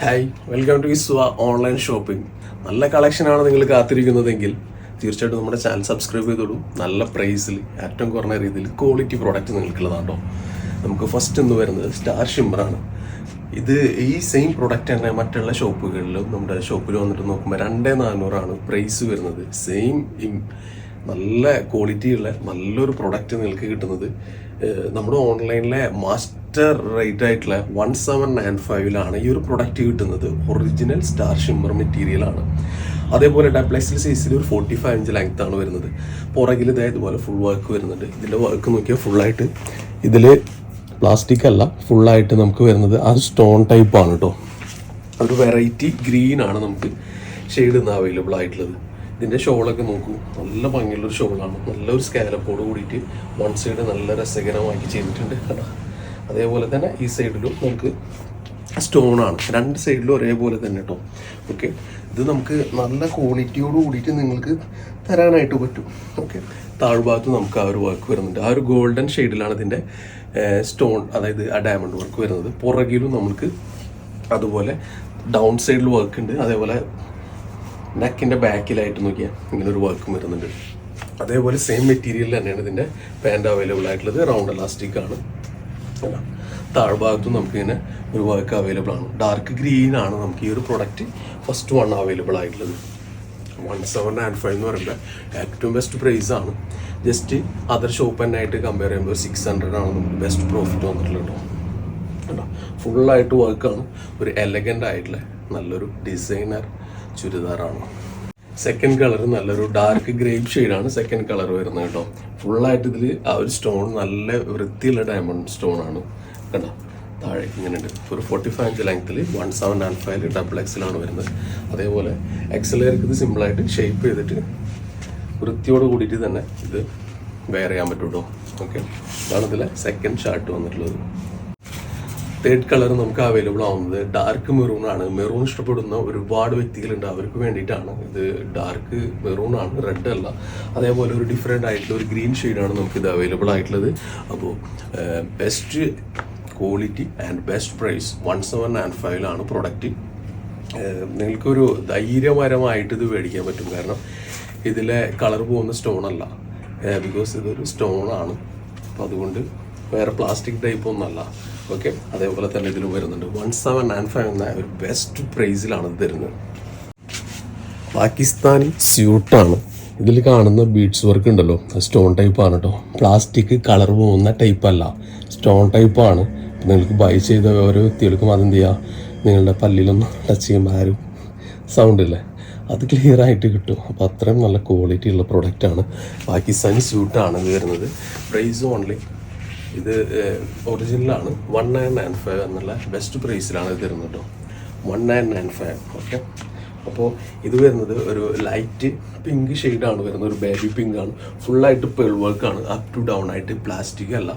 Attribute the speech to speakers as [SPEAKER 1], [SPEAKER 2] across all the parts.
[SPEAKER 1] Hi welcome to Isva online shopping നല്ല കളക്ഷനാണ് നിങ്ങൾ കാത്തിരിക്കുന്നതെങ്കിൽ തീർച്ചയായിട്ടും നമ്മുടെ ചാനൽ സബ്സ്ക്രൈബ് ചെയ്തോളൂ. നല്ല പ്രൈസിൽ ഏറ്റവും കുറഞ്ഞ രീതിയിൽ ക്വാളിറ്റി പ്രോഡക്റ്റ് നിങ്ങൾക്കുള്ളതാണോ നമുക്ക് ഫസ്റ്റ് എന്ന് വരുന്നത് സ്റ്റാർ ഷിമ്മറാണ് ഇത് ഈ സെയിം പ്രൊഡക്റ്റ് തന്നെ മറ്റുള്ള ഷോപ്പുകളിലും നമ്മുടെ ഷോപ്പിൽ വന്നിട്ട് നോക്കുമ്പോൾ രണ്ടേ നാനൂറാണ് പ്രൈസ് വരുന്നത്. സെയിം നല്ല ക്വാളിറ്റിയുള്ള നല്ലൊരു പ്രൊഡക്റ്റ് നിങ്ങൾക്ക് കിട്ടുന്നത്. നമ്മുടെ ഓൺലൈനിലെ മാസ്റ്റർ റേറ്റ് ആയിട്ടുള്ള വൺ സെവൻ നയൻ ഫൈവിലാണ് ഈ ഒരു പ്രൊഡക്റ്റ് കിട്ടുന്നത്. ഒറിജിനൽ സ്റ്റാർ ഷിമ്മർ മെറ്റീരിയൽ ആണ്. അതേപോലെ ഡബ്ലക്സിൽ സൈസിൽ ഒരു ഫോർട്ടി ഫൈവ് ഇഞ്ച് ലെങ്ത് ആണ് വരുന്നത്. പുറകിൽ ഇതേ ഇതുപോലെ ഫുൾ വർക്ക് വരുന്നുണ്ട്. ഇതിന്റെ വർക്ക് നോക്കിയാൽ ഫുള്ളായിട്ട് ഇതിൽ പ്ലാസ്റ്റിക് അല്ല ഫുള്ളായിട്ട് നമുക്ക് വരുന്നത് അത് സ്റ്റോൺ ടൈപ്പ് ആണ് കേട്ടോ ഒരു വെറൈറ്റി ഗ്രീൻ ആണ് നമുക്ക് ഷെയ്ഡ് ഇന്ന് അവൈലബിൾ ആയിട്ടുള്ളത്. ഇതിന്റെ ഷോളൊക്കെ നോക്കൂ. നല്ല ഭംഗിയുള്ളൊരു ഷോളാണ്. നല്ലൊരു സ്കാലപ്പോട് കൂടിയിട്ട് വൺ സൈഡ് നല്ല രസകരമാക്കി ചെയ്തിട്ടുണ്ട് കേട്ടോ. അതേപോലെ തന്നെ ഈ സൈഡിലും നമുക്ക് സ്റ്റോൺ ആണ്. രണ്ട് സൈഡിലും ഒരേപോലെ തന്നെ കേട്ടോ. ഓക്കെ ഇത് നമുക്ക് നല്ല ക്വാളിറ്റിയോട് കൂടിയിട്ട് നിങ്ങൾക്ക് തരാനായിട്ട് പറ്റും. ഓക്കെ താഴ്ഭാഗത്ത് നമുക്ക് ആ ഒരു വർക്ക് വരുന്നുണ്ട്. ആ ഒരു ഗോൾഡൻ ഷെയ്ഡിലാണ് ഇതിന്റെ സ്റ്റോൺ അതായത് ആ ഡയമണ്ട് വർക്ക് വരുന്നത്. പുറകിലും നമുക്ക് അതുപോലെ ഡൗൺ സൈഡിൽ വർക്ക് ഉണ്ട്. അതേപോലെ നെക്കിന്റെ ബാക്കിലായിട്ട് നോക്കിയാൽ ഇങ്ങനെ ഒരു വർക്കും വരുന്നുണ്ട്. അതേപോലെ സെയിം മെറ്റീരിയൽ തന്നെയാണ് ഇതിന്റെ പാന്റ് അവൈലബിൾ ആയിട്ടുള്ളത്. റൗണ്ട് ഇലാസ്റ്റിക് ആണ്? താഴ്ഭാഗത്തും നമുക്കിങ്ങനെ ഒരു വർക്ക് അവൈലബിൾ ആണ്. ഡാർക്ക് ഗ്രീൻ ആണ് നമുക്ക് ഈ ഒരു പ്രൊഡക്റ്റ് ഫസ്റ്റ് വൺ അവൈലബിൾ ആയിട്ടുള്ളത്. വൺ സെവൻ ആൻഡ് ഫൈവ് എന്ന് പറയുമ്പോൾ ഏറ്റവും ബെസ്റ്റ് പ്രൈസ് ആണ്. ജസ്റ്റ് അതർ ഷോപ്പ് തന്നെ ആയിട്ട് കമ്പയർ ചെയ്യുമ്പോൾ സിക്സ് ഹൺഡ്രഡ് ആണ് നമുക്ക് ബെസ്റ്റ് പ്രോഫിറ്റ് വന്നിട്ടുള്ളത്. കേട്ടോ ഫുള്ളായിട്ട് വർക്കാണ് ഒരു എലഗന്റ് ആയിട്ടുള്ള നല്ലൊരു ഡിസൈനർ ചുരിദാറാണ്? സെക്കൻഡ് കളർ നല്ലൊരു ഡാർക്ക് ഗ്രേപ്പ് ഷെയ്ഡാണ് സെക്കൻഡ് കളർ വരുന്നത് കേട്ടോ. ഫുള്ളായിട്ട് ഇതിൽ ആ ഒരു സ്റ്റോൺ നല്ല വൃത്തിയുള്ള ഡയമണ്ട് സ്റ്റോൺ ആണ്. കണ്ടോ? താഴെ ഇങ്ങനെയുണ്ട്. ഒരു ഫോർട്ടി ഫൈവ് ഇഞ്ച് ലെങ്ത്തിൽ one seven and five double എക്സിലാണ് വരുന്നത്. അതേപോലെ എക്സലേക്ക് ഇത് സിമ്പിളായിട്ട് ഷേപ്പ് ചെയ്തിട്ട് വൃത്തിയോട് കൂടിയിട്ട് തന്നെ ഇത് വെയർ ചെയ്യാൻ പറ്റും കേട്ടോ. ഓക്കെ അതാണ് ഇതിലെ സെക്കൻഡ് ഷർട്ട് വന്നിട്ടുള്ളത്. തേർഡ് കളർ നമുക്ക് അവൈലബിൾ ആവുന്നത് ഡാർക്ക് മെറൂൺ ആണ്. മെറൂൺ ഇഷ്ടപ്പെടുന്ന ഒരുപാട് വ്യക്തികളുണ്ട്. അവർക്ക് വേണ്ടിയിട്ടാണ്. ഇത് ഡാർക്ക് മെറൂൺ ആണ് റെഡ് അല്ല. അതേപോലെ ഒരു ഡിഫറെന്റ് ആയിട്ടുള്ള ഒരു ഗ്രീൻ ഷെയ്ഡാണ് ഇത് അവൈലബിൾ ആയിട്ടുള്ളത്. അപ്പോൾ best quality and best price one seven and ഫൈവിലാണ് product നിങ്ങൾക്കൊരു ധൈര്യപരമായിട്ട് ഇത് മേടിക്കാൻ പറ്റും. കാരണം ഇതിലെ കളർ പോകുന്ന സ്റ്റോൺ അല്ല. ബിക്കോസ് ഇതൊരു സ്റ്റോൺ ആണ്. അപ്പോൾ അതുകൊണ്ട് വേറെ പ്ലാസ്റ്റിക് ടൈപ്പ് ഒന്നല്ല ഓക്കെ അതേപോലെ തന്നെ ഇതിൽ വരുന്നുണ്ട്. വൺ സെവൻ നയൻ ഫൈവ് എന്ന ഒരു ബെസ്റ്റ് പ്രൈസിലാണ് തരുന്നത്. പാകിസ്ഥാനി സ്യൂട്ടാണ് ഇതിൽ കാണുന്ന ബീഡ്സ് വർക്ക് ഉണ്ടല്ലോ. സ്റ്റോൺ ടൈപ്പ് ആണ് കേട്ടോ പ്ലാസ്റ്റിക് കളർ പോകുന്ന ടൈപ്പ് അല്ല. സ്റ്റോൺ ടൈപ്പ് ആണ്. നിങ്ങൾക്ക് ബൈ ചെയ്ത ഓരോ വ്യക്തികൾക്കും അതെന്ത് ചെയ്യുക നിങ്ങളുടെ പല്ലിലൊന്ന് ടച്ച് ചെയ്യുമ്പോൾ ആരും സൗണ്ട് ഇല്ലേ? അത് ക്ലിയർ ആയിട്ട് കിട്ടും. അപ്പോൾ അത്രയും നല്ല ക്വാളിറ്റി ഉള്ള പ്രൊഡക്റ്റാണ് പാകിസ്ഥാനി സ്യൂട്ടാണ് വരുന്നത് പ്രൈസ് ഓൺലി ഇത് ഒറിജിനലാണ് വൺ നയൻ നയൻ ഫൈവ് എന്നുള്ള ബെസ്റ്റ് പ്രൈസിലാണ് ഇത് തരുന്നത് കേട്ടോ one nine nine five okay അപ്പോൾ ഇത് വരുന്നത് ഒരു ലൈറ്റ് പിങ്ക് ഷെയ്ഡാണ് വരുന്നത്. ഒരു ബേബി പിങ്ക് ആണ്. ഫുള്ളായിട്ട് പേൾ വർക്കാണ് അപ് ടു ഡൗൺ ആയിട്ട് പ്ലാസ്റ്റിക് അല്ല.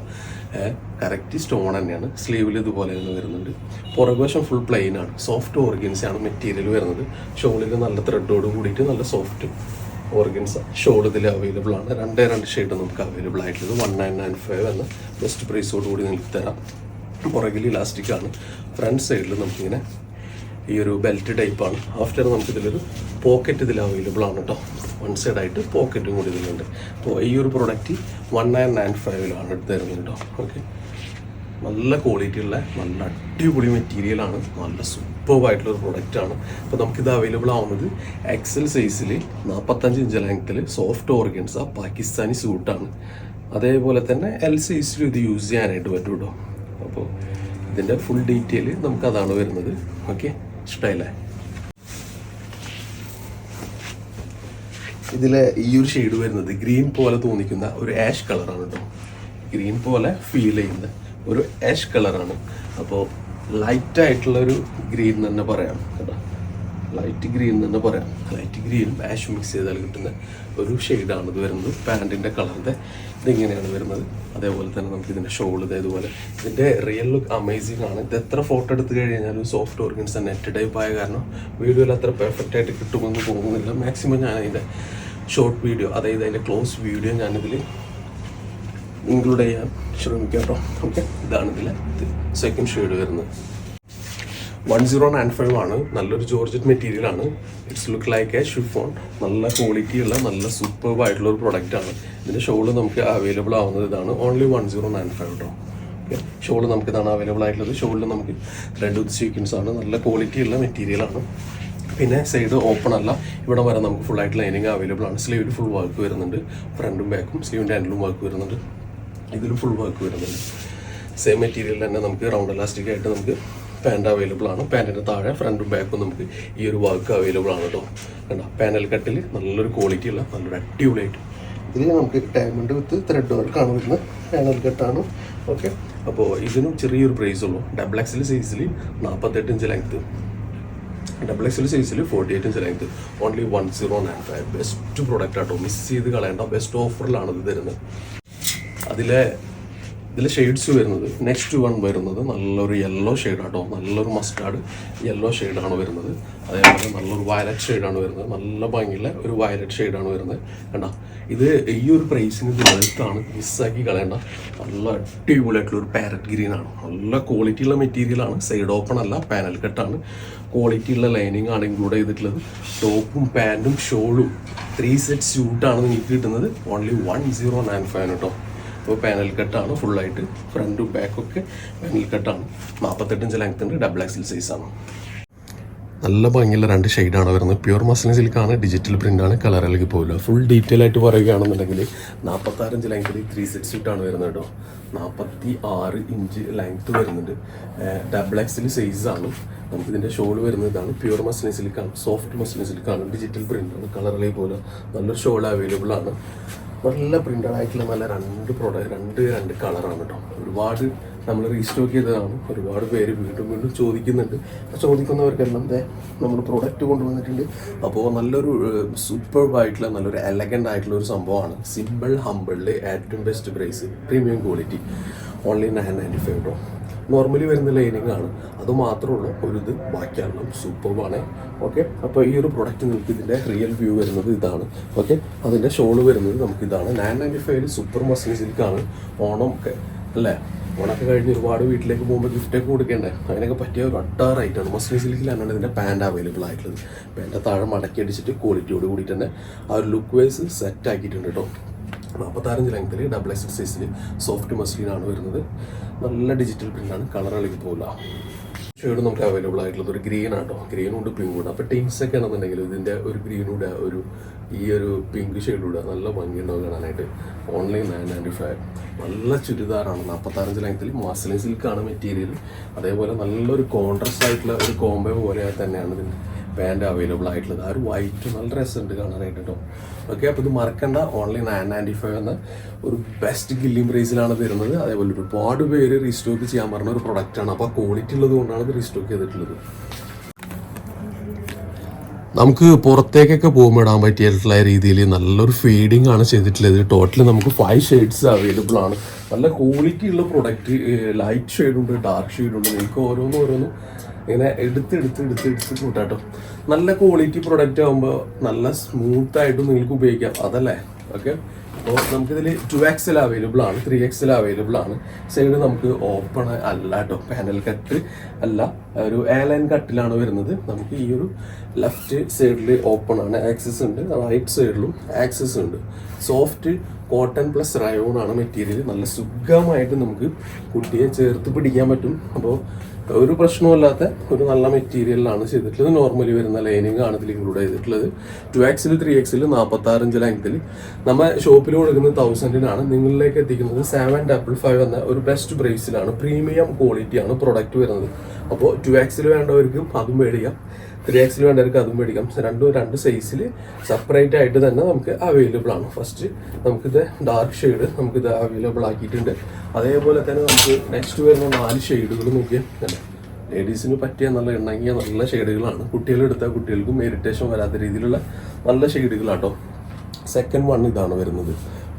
[SPEAKER 1] കറക്റ്റ് സ്റ്റോൺ തന്നെയാണ്. സ്ലീവിൽ ഇതുപോലെ തന്നെ വരുന്നുണ്ട്. പുറകുവശം ഫുൾ പ്ലെയിൻ ആണ്. സോഫ്റ്റ് ഓർഗൻസ് ആണ് മെറ്റീരിയൽ വരുന്നത്. ഷോളിൽ നല്ല ത്രെഡോട് കൂടിയിട്ട് നല്ല സോഫ്റ്റ് ഓർഗൻസ് ഷോൾ ഇതിൽ അവൈലബിൾ ആണ്. രണ്ടേ രണ്ട് ഷെയ്ഡ് നമുക്ക് അവൈലബിൾ ആയിട്ടുള്ളത്. വൺ നയൻ നയൻ ഫൈവ് എന്ന ബെസ്റ്റ് പ്രൈസോട് കൂടി നിങ്ങൾക്ക് തരാം. പുറകിൽ ഇലാസ്റ്റിക് ആണ്. ഫ്രണ്ട് സൈഡിൽ നമുക്കിങ്ങനെ ഈ ഒരു ബെൽറ്റ് ടൈപ്പാണ് ആഫ്റ്റർ നമുക്ക് ഇതിലൊരു പോക്കറ്റ് ഇതിൽ അവൈലബിൾ ആണ് കേട്ടോ വൺ സൈഡ് ആയിട്ട് പോക്കറ്റും കൂടി ഇതിലുണ്ട്. അപ്പോൾ ഈ ഒരു പ്രൊഡക്റ്റ് വൺ നയൻ നയൻ ഫൈവിലാണ് തരുന്നത് കേട്ടോ ഓക്കെ നല്ല ക്വാളിറ്റി ഉള്ള നല്ല അടിപൊളി മെറ്റീരിയലാണ് നല്ല സൂപ്പർബ് ആയിട്ടുള്ള ഒരു പ്രൊഡക്റ്റാണ് അപ്പോൾ നമുക്കിത് അവൈലബിൾ ആവുന്നത് എക്സൽ സൈസിൽ നാൽപ്പത്തഞ്ച് ഇഞ്ച് ലെങ്ത്തിൽ സോഫ്റ്റ് ഓർഗൻസ് ആ പാകിസ്ഥാനി സൂട്ടാണ് അതേപോലെ തന്നെ എൽ സൈസിലും ഇത് യൂസ് ചെയ്യാനായിട്ട് പറ്റും കേട്ടോ അപ്പോൾ ഇതിന്റെ ഫുൾ ഡീറ്റെയിൽ നമുക്ക് അതാണ് വരുന്നത്. ഓക്കെ ഇഷ്ടമല്ലേ ഇതിലെ ഈ ഒരു ഷെയ്ഡ് വരുന്നത് ഗ്രീൻ പോലെ തോന്നിക്കുന്ന ഒരു ആഷ് കളറാണ് കേട്ടോ ഗ്രീൻ പോലെ ഫീൽ ചെയ്യുന്ന ഒരു ആഷ് കളറാണ് അപ്പോൾ ലൈറ്റ് ആയിട്ടുള്ള ഒരു ഗ്രീൻ തന്നെ പറയാം കേട്ടോ. ലൈറ്റ് ഗ്രീൻ തന്നെ പറയാം. ലൈറ്റ് ഗ്രീനും ആഷ് മിക്സ് ചെയ്താൽ കിട്ടുന്ന ഒരു ഷെയ്ഡാണ് ഇത് വരുന്നത്. പാന്റിന്റെ കളറിന്റെ ഇതിങ്ങനെയാണ് വരുന്നത്. അതേപോലെ തന്നെ നമുക്ക് ഇതിന്റെ ഷോൾ ഇതേപോലെ. ഇതിന്റെ റിയൽ ലുക്ക് അമേസിംഗ് ആണ്. ഇത് എത്ര ഫോട്ടോ എടുത്തു കഴിഞ്ഞാലും സോഫ്റ്റ് ഓർഗൻസ് നെറ്റ് ടൈപ്പ് ആയ കാരണം വീഡിയോയിൽ അത്ര പെർഫെക്റ്റ് ആയിട്ട് കിട്ടുമെന്ന് തോന്നുന്നില്ല. മാക്സിമം ഞാൻ ഇതിന്റെ ഷോർട്ട് വീഡിയോ അതായത് അതിന്റെ ക്ലോസ് വീഡിയോ ഞാനിതിൽ ഇൻക്ലൂഡ് ചെയ്യാൻ ശ്രമിക്കാം കേട്ടോ. ഓക്കെ ഇതാണ് ഇതിലെ. സെക്കൻഡ് ഷെയ്ഡ് വരുന്നത്. വൺ സീറോ നയൻ ഫൈവ് ആണ്. നല്ലൊരു ജോർജറ്റ് മെറ്റീരിയൽ ആണ്. It's look like a chiffon നല്ല ക്വാളിറ്റി ഉള്ള നല്ല സൂപ്പർബ് ആയിട്ടുള്ള ഒരു പ്രൊഡക്റ്റ് ആണ്. ഇതിന്റെ ഷോൾ നമുക്ക് അവൈലബിൾ ആവുന്നത് ഇതാണ്. Only one zero nine five കേട്ടോ ഓക്കെ ഷോൾ നമുക്ക് ഇതാണ് അവൈലബിൾ ആയിട്ടുള്ളത്. ഷോളിൽ നമുക്ക് റെഡ് സീക്വൻസ് ആണ് നല്ല ക്വാളിറ്റി ഉള്ള മെറ്റീരിയൽ ആണ്. പിന്നെ സൈഡ് ഓപ്പൺ അല്ല. ഇവിടെ വരെ നമുക്ക് ഫുൾ ആയിട്ട് ലൈനിങ് അവൈലബിൾ ആണ്. സ്ലീവിൽ ഫുൾ വർക്ക് വരുന്നുണ്ട്. ഫ്രണ്ടും ബാക്കും സ്ലീവിന്റെ ഹാൻഡിലും വർക്ക് വരുന്നുണ്ട്. ഇതിലും ഫുൾ വർക്ക് വരുന്നുണ്ട്. സെയിം മെറ്റീരിയൽ തന്നെ നമുക്ക് റൗണ്ട് ഇലാസ്റ്റിക് ആയിട്ട് നമുക്ക് പാന്റ് അവൈലബിൾ ആണ്. പാന്റിന്റെ താഴെ ഫ്രണ്ടും ബാക്കും നമുക്ക് ഈ ഒരു വർക്ക് അവൈലബിൾ ആണ് കേട്ടോ കണ്ടോ? പാനൽ കട്ടിൽ നല്ലൊരു ക്വാളിറ്റി ഉള്ള നല്ലൊരു അടിപൊളിയായിട്ട് ഇതിൽ നമുക്ക് ഡയമണ്ട് വിത്ത് ത്രെഡ് ആണ് വരുന്നത്. പാനൽ കട്ടാണ് ഓക്കെ അപ്പോൾ ഇതിനും ചെറിയൊരു പ്രൈസ് ഉള്ളൂ. ഡബിൾ എക്സിൽ സൈസിൽ നാൽപ്പത്തെട്ട് ഇഞ്ച് ലെങ്ത്ത് ഡബിൾ എക്സിൽ സൈസിൽ forty eight inch length only one zero nine five best product ആട്ടോ. മിസ് ചെയ്ത് കളയേണ്ട. ബെസ്റ്റ് ഓഫറിലാണ് ഇത് തരുന്നത്. അതിലെ ഇതിലെ ഷെയ്ഡ്സ് വരുന്നത്. നെക്സ്റ്റ് വൺ വരുന്നത് നല്ലൊരു യെല്ലോ ഷെയ്ഡാട്ടോ നല്ലൊരു മസ്റ്റാർഡ് യെല്ലോ ഷെയ്ഡാണ് വരുന്നത്. അതേപോലെ നല്ലൊരു വയലറ്റ് ഷെയ്ഡാണ് വരുന്നത്. നല്ല ഭംഗിയുള്ള ഒരു വയലറ്റ് ഷെയ്ഡാണ് വരുന്നത്. കണ്ട? ഇത് ഈ ഒരു പ്രൈസിന് ഇത് വെൽത്താണ് മിസ്സാക്കി കളയേണ്ട. നല്ല അടിപൊളിയായിട്ടുള്ള ഒരു പാരറ്റ് ഗ്രീൻ ആണ്. നല്ല ക്വാളിറ്റിയുള്ള മെറ്റീരിയലാണ് സൈഡ് ഓപ്പൺ അല്ല പാനൽ കട്ടാണ് ക്വാളിറ്റി ഉള്ള ലൈനിങ് ആണ് ഇൻക്ലൂഡ് ചെയ്തിട്ടുള്ളത്. ടോപ്പും പാന്റും ഷോളും ത്രീ സെറ്റ് സ്യൂട്ടാണ് നിങ്ങൾക്ക് കിട്ടുന്നത്. Only one zero nine five കേട്ടോ അപ്പോൾ പാനൽ കട്ടാണ് ഫുള്ളായിട്ട് ഫ്രണ്ടും ബാക്കൊക്കെ പാനൽ കട്ടാണ്. നാൽപ്പത്തെട്ട് ഇഞ്ച് ലെങ്ത് ഉണ്ട് ഡബിൾ എക്സൽ സൈസാണ് നല്ല ഭംഗിയുള്ള രണ്ട് ഷെയ്ഡാണ് വരുന്നത്. പ്യൂർ മസ്ലിൻ സിൽക്കാണ് ഡിജിറ്റൽ പ്രിന്റാണ് അല്ലെങ്കിൽ പോകില്ല ഫുൾ ഡീറ്റെയിൽ ആയിട്ട് പറയുകയാണെന്നുണ്ടെങ്കിൽ നാൽപ്പത്താറ് ഇഞ്ച് ലെങ്ത്തിൽ ത്രീ സെറ്റ് സ്യൂട്ടാണ് വരുന്നത് കേട്ടോ. നാൽപ്പത്തി ആറ് ഇഞ്ച് ലെങ്ത് വരുന്നുണ്ട് ഡബിൾ എക്സിൽ സൈസാണ് നമുക്കിതിന്റെ ഷോൾ വരുന്ന ഇതാണ്. പ്യൂർ മസ്ലിൻ സിൽക്കാണ് സോഫ്റ്റ് മസ്ലിൻ സിൽക്കാണ് ഡിജിറ്റൽ പ്രിന്റാണ് കളറിലെ പോലെ നല്ലൊരു ഷോൾ അവൈലബിൾ ആണ്. നല്ല പ്രിന്റഡ് ആയിട്ടുള്ള നല്ല രണ്ട് പ്രോഡക്റ്റ് രണ്ട് രണ്ട് കളറാണ് കേട്ടോ ഒരുപാട് നമ്മൾ റീസ്റ്റോക്ക് ചെയ്തതാണ്. ഒരുപാട് പേര് വീണ്ടും വീണ്ടും ചോദിക്കുന്നുണ്ട്. ചോദിക്കുന്നവർക്കെല്ലാം നമ്മൾ പ്രോഡക്റ്റ് കൊണ്ടുവന്നിട്ടുണ്ട്. അപ്പോൾ നല്ലൊരു സൂപ്പർബ് ആയിട്ടുള്ള നല്ലൊരു എലഗന്റ് ആയിട്ടുള്ള ഒരു സംഭവമാണ്. സിമ്പിൾ ഹമ്പിളിൽ ഏറ്റവും best price premium quality only nine ninety five കേട്ടോ നോർമലി വരുന്ന ലൈനിങ് ആണ്. അത് മാത്രമേ ഉള്ളൂ ഒരു ഇത്. ബാക്കിയെല്ലാം സൂപ്പർബാണ് ഓക്കെ അപ്പോൾ ഈ ഒരു പ്രൊഡക്റ്റ് നിങ്ങൾക്ക് ഇതിന്റെ റിയൽ വ്യൂ വരുന്നത് ഇതാണ്. ഓക്കെ അതിന്റെ ഷോൾ വരുന്നത് നമുക്ക് ഇതാണ്. നയൻ നയന്റി ഫൈവിൽ സൂപ്പർ മസ്ലിൻ സിൽക്കാണ് ഓണം ഒക്കെ അല്ലേ? ഓണൊക്കെ കഴിഞ്ഞ് ഒരുപാട് വീട്ടിലേക്ക് പോകുമ്പോൾ ഗിഫ്റ്റൊക്കെ കൊടുക്കേണ്ടേ? അതിനൊക്കെ പറ്റിയ ഒരു അട്ടാർ ഐറ്റാണ് മസ്ലിൻ സിൽക്കിലാണ് ഇതിന്റെ പാന്റ് അവൈലബിൾ ആയിട്ടുള്ളത്. പാന്റ് താഴെ മടക്കി അടിച്ചിട്ട് ക്വാളിറ്റിയോട് കൂടി തന്നെ ആ ഒരു ലുക്ക് വൈസ് സെറ്റ് ആക്കിയിട്ടുണ്ട് കേട്ടോ നാൽപ്പത്താറഞ്ച് ലെങ്ത്തിൽ ഡബിൾ എക്സ് സൈസിൽ സോഫ്റ്റ് മസ്ലിനാണ് വരുന്നത്. നല്ല ഡിജിറ്റൽ പ്രിന്റാണ് കളർ ഇളകി പോകില്ല ഷെയ്ഡ് നമുക്ക് അവൈലബിൾ ആയിട്ടുള്ളത് ഒരു ഗ്രീൻ ആട്ടോ ഗ്രീൻ ഉണ്ട് പിങ്ക് ഉണ്ട്. അപ്പോൾ ടീംസ് ഒക്കെ ആണെന്നുണ്ടെങ്കിൽ ഇതിന്റെ ഒരു ഗ്രീനൂടെ ഒരു ഈ ഒരു പിങ്ക് ഷെയ്ഡൂടെ നല്ല ഭംഗിയുണ്ടാവും കാണാനായിട്ട്. ഓൺലൈൻ നയൻ നയന്റി ഫൈവ് നല്ല ചുരിദാറാണ്. നാൽപ്പത്താറഞ്ച് ലെങ്ത്തിൽ മാസ്ലിൻ സിൽക്കാണ് മെറ്റീരിയൽ അതേപോലെ നല്ലൊരു കോൺട്രസ്റ്റ് ആയിട്ടുള്ള ഒരു കോംബോ പോലെ തന്നെയാണ് ഇതിന്റെ പാന്റ് അവൈലബിൾ ആയിട്ടുള്ളത്. ആ ഒരു വൈറ്റ് നല്ല രസമുണ്ട് കാണാനായിട്ട് കേട്ടോ ഓക്കെ അപ്പോൾ ഇത് മറക്കണ്ട. ഓൺലൈൻ നയൻ നയന്റി ഫൈവ് എന്ന ഒരു ബെസ്റ്റ് ഗില്ലിംഗ് പ്രൈസിലാണ് വരുന്നത് അതേപോലെ ഒരുപാട് പേര് റീസ്റ്റോക്ക് ചെയ്യാൻ പറഞ്ഞ ഒരു പ്രൊഡക്റ്റാണ് അപ്പോൾ ക്വാളിറ്റി ഉള്ളത് കൊണ്ടാണ് ഇത് റീസ്റ്റോക്ക് ചെയ്തിട്ടുള്ളത്. നമുക്ക് പുറത്തേക്കൊക്കെ പോകുമ്പോൾ ഇടാൻ പറ്റിയിട്ടുള്ള രീതിയിൽ നല്ലൊരു ഫീഡിംഗ് ആണ് ചെയ്തിട്ടുള്ളത്. ടോട്ടൽ നമുക്ക് ഫൈവ് ഷെയ്ഡ്സ് അവൈലബിൾ ആണ്. നല്ല ക്വാളിറ്റി ഉള്ള പ്രൊഡക്റ്റ് ലൈറ്റ് ഷെയ്ഡുണ്ട് ഡാർക്ക് ഷെയ്ഡുണ്ട് നിങ്ങൾക്ക് ഓരോന്നും ഓരോന്നും ഇങ്ങനെ എടുത്ത് എടുത്ത് എടുത്ത് എടുത്ത് കൂട്ടാട്ടോ. നല്ല ക്വാളിറ്റി പ്രൊഡക്റ്റ് ആകുമ്പോൾ നല്ല സ്മൂത്ത് നിങ്ങൾക്ക് ഉപയോഗിക്കാം. അതല്ലേ? ഓക്കെ അപ്പോൾ നമുക്കിതിൽ ടു എക്സൽ അവൈലബിൾ ആണ് ത്രീ എക്സൽ അവൈലബിൾ ആണ്. സൈഡ് നമുക്ക് ഓപ്പൺ അല്ല കേട്ടോ പാനൽ കട്ട് അല്ല ഒരു എയർലൈൻ കട്ടിലാണ് വരുന്നത്. നമുക്ക് ഈ ഒരു ലെഫ്റ്റ് സൈഡിൽ ഓപ്പൺ ആണ്. ആക്സസ് ഉണ്ട് റൈറ്റ് സൈഡിലും ആക്സസ് ഉണ്ട്. സോഫ്റ്റ് കോട്ടൺ പ്ലസ് റയോൺ ആണ് മെറ്റീരിയൽ നല്ല സുഖമായിട്ട് നമുക്ക് കുട്ടിയെ ചേർത്ത് പിടിക്കാൻ പറ്റും. അപ്പോൾ ഒരു പ്രശ്നമല്ലാത്ത ഒരു നല്ല മെറ്റീരിയലാണ് ചെയ്തിട്ടുള്ളത്. നോർമലി വരുന്ന ലൈനിങ് ആണ് ഇതിൽ ഇൻക്ലൂഡ് ചെയ്തിട്ടുള്ളത്. ടു എക്സിൽ ത്രീ എക്സിൽ നാൽപ്പത്തി ആറ് ഇഞ്ച് ലെങ്ത്തിൽ നമ്മൾ ഷോപ്പിൽ കൊടുക്കുന്നത് തൗസൻഡിനാണ് നിങ്ങളിലേക്ക് എത്തിക്കുന്നത് സെവൻ ഡബിൾ ഫൈവ് എന്ന ഒരു ബെസ്റ്റ് പ്രൈസിലാണ് പ്രീമിയം ക്വാളിറ്റിയാണ് പ്രൊഡക്റ്റ് വരുന്നത്. അപ്പോൾ ടു എക്സിൽ വേണ്ടവർക്കും അതും മേടിക്കാം. ത്രീ എക്സിൽ വേണ്ടവർക്ക് അതും മേടിക്കാം. രണ്ടും രണ്ട് സൈസിൽ സെപ്പറേറ്റ് ആയിട്ട് തന്നെ നമുക്ക് അവൈലബിൾ ആണ്. ഫസ്റ്റ് നമുക്കിത് ഡാർക്ക് ഷെയ്ഡ് നമുക്കിത് അവൈലബിൾ ആക്കിയിട്ടുണ്ട്. അതേപോലെ തന്നെ നമുക്ക് നെക്സ്റ്റ് വരുന്ന നാല് ഷെയ്ഡുകൾ നോക്കിയാൽ തന്നെ ലേഡീസിന് പറ്റിയ നല്ല ഇണങ്ങിയ നല്ല ഷെയ്ഡുകളാണ് കുട്ടികളെടുത്താൽ കുട്ടികൾക്കും ഇറിറ്റേഷൻ വരാത്ത രീതിയിലുള്ള നല്ല ഷെയ്ഡുകളാട്ടോ സെക്കൻഡ് വൺ ഇതാണ് വരുന്നത്.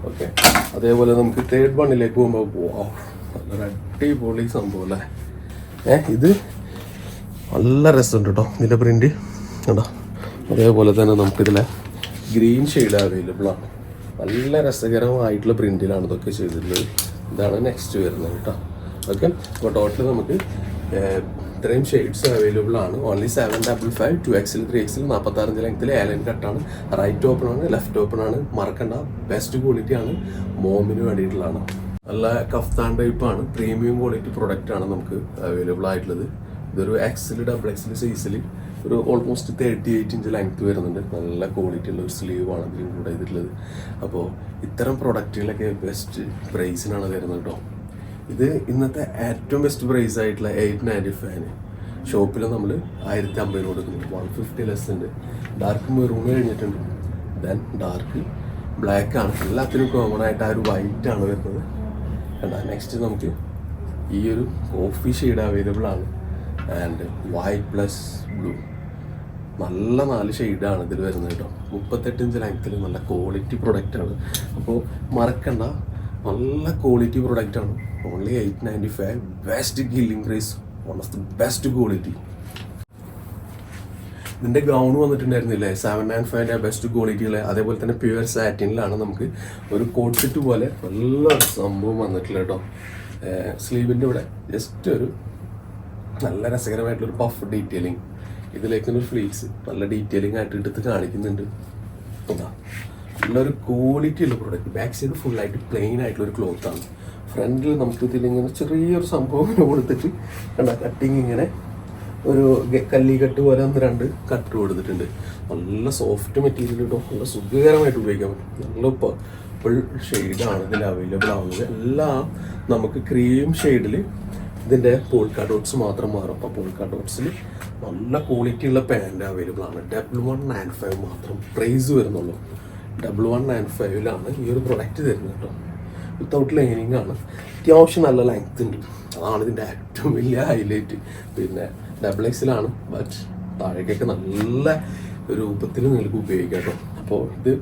[SPEAKER 1] ഓക്കെ അതേപോലെ നമുക്ക് തേർഡ് വണ്ണിലേക്ക് പോകുമ്പോൾ wow, നല്ലൊരു അടിപൊളി സംഭവം അല്ലേ? ഏഹ് ഇത് നല്ല രസമുണ്ട് കേട്ടോ ഇതിന്റെ പ്രിന്റ് കേട്ടോ അതേപോലെ തന്നെ നമുക്കിതിലെ ഗ്രീൻ ഷെയ്ഡ് അവൈലബിൾ ആണ്. നല്ല രസകരമായിട്ടുള്ള പ്രിന്റിലാണ് ഇതൊക്കെ ചെയ്തിട്ടുള്ളത്. ഇതാണ് നെക്സ്റ്റ് വരുന്നത് കേട്ടോ ഓക്കെ അപ്പോൾ ടോട്ടൽ നമുക്ക് ഇത്രയും ഷെയ്ഡ്സ് അവൈലബിൾ ആണ്. Only seven double five two എക്സിൽ ത്രീ എക്സിൽ നാൽപ്പത്താറഞ്ച് ലെങ്ത്തിൽ ഏലൻ കട്ടാണ് റൈറ്റ് ഓപ്പൺ ആണ്. ലെഫ്റ്റ് ഓപ്പൺ ആണ് മറക്കണ്ട. ബെസ്റ്റ് ക്വാളിറ്റി ആണ്. മോമിന് വേണ്ടിയിട്ടുള്ളതാണ്. നല്ല കഫ്താൻ ടൈപ്പാണ് പ്രീമിയം ക്വാളിറ്റി പ്രൊഡക്റ്റ് ആണ് നമുക്ക് അവൈലബിൾ ആയിട്ടുള്ളത്. ഇതൊരു എക്സിൽ ഡബിൾ എക്സിൽ സൈസിൽ ഒരു almost thirty eight inch length വരുന്നുണ്ട്. നല്ല ക്വാളിറ്റി ഉള്ള ഒരു സ്ലീവ് ആണ് ഇതിൽ കൂടെ ചെയ്തിട്ടുള്ളത് അപ്പോൾ ഇത്തരം പ്രൊഡക്റ്റുകളൊക്കെ ബെസ്റ്റ് പ്രൈസിനാണ് വരുന്നത് കേട്ടോ ഇത് ഇന്നത്തെ ഏറ്റവും ബെസ്റ്റ് പ്രൈസ് ആയിട്ടുള്ള എയ്റ്റ് നയന്റി ഫൈവിന് ഷോപ്പിൽ നമ്മൾ ആയിരത്തി അമ്പതിന് കൊടുക്കുന്നുണ്ട്. വൺ ഫിഫ്റ്റി ലെസ് ഉണ്ട് ഡാർക്ക് മെറൂൺ കഴിഞ്ഞിട്ടുണ്ട്. ദെൻ ഡാർക്ക് ബ്ലാക്ക് ആണ്. എല്ലാത്തിനും കോമൺ ആയിട്ട് ആ ഒരു വൈറ്റ് ആണ് വരുന്നത്. കണ്ടാ നെക്സ്റ്റ് നമുക്ക് ഈ ഒരു കോഫി ഷെയ്ഡ് അവൈലബിൾ ആണ്. ആൻഡ് വൈറ്റ് പ്ലസ് ബ്ലൂ നല്ല നാല് ഷെയ്ഡാണ് ഇതിൽ വരുന്നത് കേട്ടോ. മുപ്പത്തെട്ട് ഇഞ്ച് ലെങ്ത്തിൽ നല്ല ക്വാളിറ്റി പ്രൊഡക്റ്റാണ് അപ്പോൾ മറക്കണ്ട. നല്ല ക്വാളിറ്റി പ്രൊഡക്റ്റാണ് only eight ninety five best killing price one of the best quality ഇതിന്റെ ഗൗൺ വന്നിട്ടുണ്ടായിരുന്നില്ലേ? സെവൻ നയൻ ഫൈവിന്റെ ബെസ്റ്റ് ക്വാളിറ്റിയിലെ അതേപോലെ തന്നെ പ്യുവർ സാറ്റിനിലാണ് നമുക്ക് ഒരു കോട്ട് സെറ്റ് പോലെ നല്ല സംഭവം വന്നിട്ടില്ല കേട്ടോ. സ്ലീവിന്റെ ഇവിടെ ജസ്റ്റ് ഒരു നല്ല രസകരമായിട്ടുള്ള ഒരു പഫ് ഡീറ്റെയിലിംഗ് ഇതിലേക്ക് ഒരു ഫ്ലീറ്റ്സ് നല്ല ഡീറ്റെയിലിംഗ് ആയിട്ട് എടുത്ത് കാണിക്കുന്നുണ്ട്. അതാ നല്ലൊരു ക്വാളിറ്റി ഉള്ള പ്രോഡക്റ്റ് ബാക്ക് സൈഡ് ഫുൾ ആയിട്ട് പ്ലെയിൻ ആയിട്ടുള്ള ഒരു ക്ലോത്ത് ആണ്. ഫ്രണ്ടിൽ നമുക്ക് ഇതിലിങ്ങനെ ചെറിയൊരു സംഭവം കൊടുത്തിട്ട് കണ്ട കട്ടിങ് ഇങ്ങനെ ഒരു കല്ലികെട്ട് പോലെ ഒന്ന് രണ്ട് കട്ട് കൊടുത്തിട്ടുണ്ട്. നല്ല സോഫ്റ്റ് മെറ്റീരിയൽ കിട്ടും നല്ല സുഖകരമായിട്ട് ഉപയോഗിക്കാൻ പറ്റും. നല്ല പർപ്പിൾ ഷെയ്ഡാണ് ഇതിൽ അവൈലബിൾ ആവുന്നത്. എല്ലാം നമുക്ക് ക്രീം ഷെയ്ഡിൽ ഇതിന്റെ പോൾക്കാ ഡോട്ട്സ് മാത്രം മാറും. അപ്പോൾ പോൾക്കാ ഡോട്ട്സിൽ നല്ല ക്വാളിറ്റി ഉള്ള പാന്റ് അവൈലബിൾ ആണ്. ഡബിൾ വൺ നയൻ ഫൈവ് മാത്രം പ്രൈസ് വരുന്നുള്ളൂ. ഡബിൾ വൺ നയൻ ഫൈവിലാണ് ഈ ഒരു പ്രൊഡക്റ്റ് തരുന്നത് കേട്ടോ വിത്തൗട്ട് ലൈനിങ് ആണ്. അത്യാവശ്യം നല്ല ലെങ്ത് ഉണ്ട്. അതാണ് ഇതിന്റെ ഏറ്റവും വലിയ ഹൈലൈറ്റ് പിന്നെ ഡബിൾ എക്സിലാണ് ബട്ട് താഴേക്കൊക്കെ നല്ല രൂപത്തിൽ നിങ്ങൾക്ക് ഉപയോഗിക്കാം കേട്ടോ അപ്പോൾ ഇത്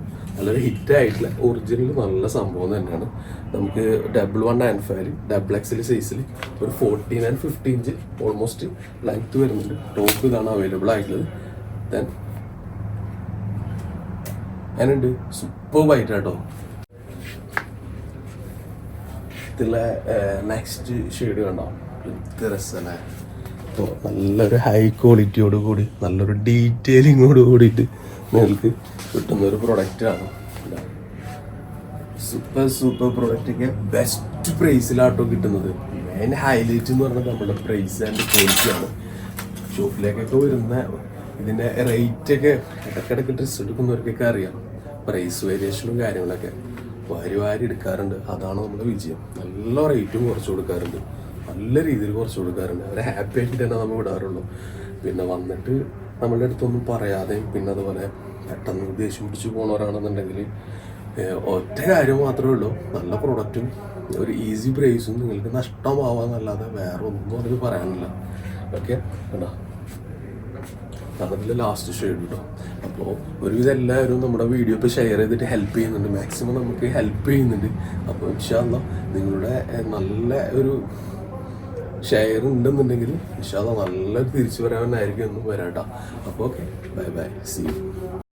[SPEAKER 1] നല്ലൊരു ഹിറ്റ് ആയിട്ടുള്ള ഒറിജിനൽ നല്ല സംഭവം തന്നെയാണ്. നമുക്ക് double one and five double എക്സിൽ സൈസിൽ ഒരു fourteen and fifty inch almost length വരുന്നുണ്ട്. ടോപ്പ് ഇതാണ് അവൈലബിൾ ആയിട്ടുള്ളത്. ദെൻ അതിനുണ്ട്. സൂപ്പർ വൈറ്റ് കേട്ടോ ഇതിലെ നെക്സ്റ്റ് ഷെയ്ഡ് കണ്ടോ? ഇത് രസമല്ലേ അപ്പോൾ നല്ലൊരു ഹൈ ക്വാളിറ്റിയോട് കൂടി നല്ലൊരു ഡീറ്റെയിലിങ്ങോട് കൂടിയിട്ട് നിങ്ങൾക്ക് കിട്ടുന്ന ഒരു പ്രൊഡക്റ്റാണ് സൂപ്പർ സൂപ്പർ പ്രൊഡക്റ്റൊക്കെ ബെസ്റ്റ് പ്രൈസിലാട്ടോ കിട്ടുന്നത്. മെയിൻ ഹൈലൈറ്റ് എന്ന് പറഞ്ഞാൽ നമ്മുടെ പ്രൈസ് ആൻഡ് ക്വാളിറ്റിയാണ് ഷോപ്പിലേക്കൊക്കെ വരുന്ന ഇതിന്റെ റേറ്റ് ഒക്കെ ഇടയ്ക്കിടയ്ക്ക് ഡ്രസ്സ് എടുക്കുന്നവർക്കൊക്കെ അറിയാം. പ്രൈസ് വേരിയേഷനും കാര്യങ്ങളൊക്കെ. വാരി വാരി എടുക്കാറുണ്ട്? അതാണ് നമ്മുടെ വിജയം. നല്ല റേറ്റും കുറച്ച് കൊടുക്കാറുണ്ട്. നല്ല രീതിയിൽ കുറച്ച് കൊടുക്കാറുണ്ട്. അവരെ ഹാപ്പി ആയിട്ട് തന്നെ നമ്മൾ വിടാറുള്ളൂ. പിന്നെ വന്നിട്ട് നമ്മളുടെ അടുത്തൊന്നും പറയാതെയും പിന്നെ അതുപോലെ പെട്ടെന്ന് ദേഷ്യം പിടിച്ച് പോണവരാണെന്നുണ്ടെങ്കിൽ ഒറ്റ കാര്യം മാത്രമേ ഉള്ളൂ. നല്ല പ്രൊഡക്റ്റും ഒരു ഈസി പ്രൈസും നിങ്ങൾക്ക് നഷ്ടമാവാന്നല്ലാതെ വേറെ ഒന്നും അതിൽ പറയാനില്ല. ഓക്കെ കേട്ടോ അതാണ് ലാസ്റ്റ് ഷെയ്ഡ് കേട്ടോ അപ്പോൾ ഒരുവിധം എല്ലാവരും നമ്മുടെ വീഡിയോ ഇപ്പോൾ ഷെയർ ചെയ്തിട്ട് ഹെൽപ്പ് ചെയ്യുന്നുണ്ട്. മാക്സിമം നമുക്ക് ഹെൽപ്പ് ചെയ്യുന്നുണ്ട്. അപ്പോൾ ഇൻഷാല്ല നിങ്ങളുടെ നല്ല ഒരു ഷെയർ ഉണ്ടെന്നുണ്ടെങ്കിൽ ഇൻഷാല്ല നല്ല തിരിച്ചു വരാൻ വരാനായിരിക്കും എന്നും വരാട്ടോ അപ്പോൾ ഓക്കെ ബൈ ബൈ സി